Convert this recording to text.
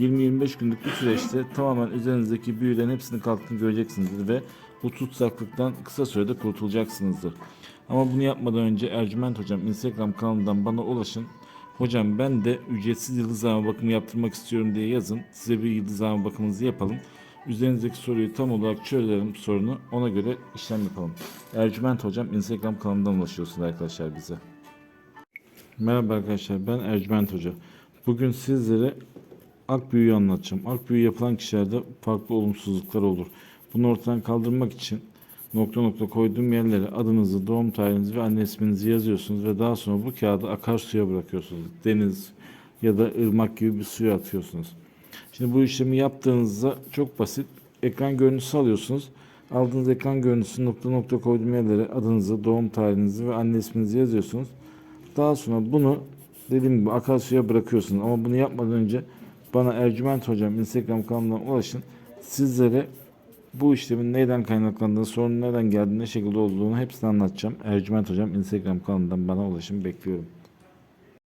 20-25 günlük bir süreçte tamamen üzerinizdeki büyülerin hepsini kalktığını göreceksinizdir ve bu tutsaklıktan kısa sürede kurtulacaksınızdır. Ama bunu yapmadan önce Ercüment Hocam Instagram kanalından bana ulaşın. Hocam ben de ücretsiz yıldızlama bakımı yaptırmak istiyorum diye yazın. Size bir yıldızlama bakımınızı yapalım. Üzerinizdeki soruyu tam olarak çözelim sorunu ona göre işlem yapalım. Ercüment Hocam Instagram kanalından ulaşıyorsunuz arkadaşlar bize. Merhaba arkadaşlar ben Ercüment Hoca. Bugün sizlere akbüyü anlatacağım. Akbüyü yapılan kişilerde farklı olumsuzluklar olur. Bunu ortadan kaldırmak için nokta nokta koyduğum yerlere adınızı, doğum tarihinizi ve anne isminizi yazıyorsunuz ve daha sonra bu kağıdı akarsuya bırakıyorsunuz. Deniz ya da ırmak gibi bir suya atıyorsunuz. Şimdi bu işlemi yaptığınızda çok basit. Ekran görüntüsü alıyorsunuz. Aldığınız ekran görüntüsü nokta nokta koyduğum yerlere adınızı, doğum tarihinizi ve anne isminizi yazıyorsunuz. Daha sonra bunu dediğim gibi akarsuya bırakıyorsunuz. Ama bunu yapmadan önce bana Ercüment Hocam Instagram kanalından ulaşın. Sizlere bu işlemin neyden kaynaklandığını, sorunun nereden geldiğini, ne şekilde olduğunu hepsini anlatacağım. Ercüment Hocam Instagram kanalından bana ulaşın. Bekliyorum.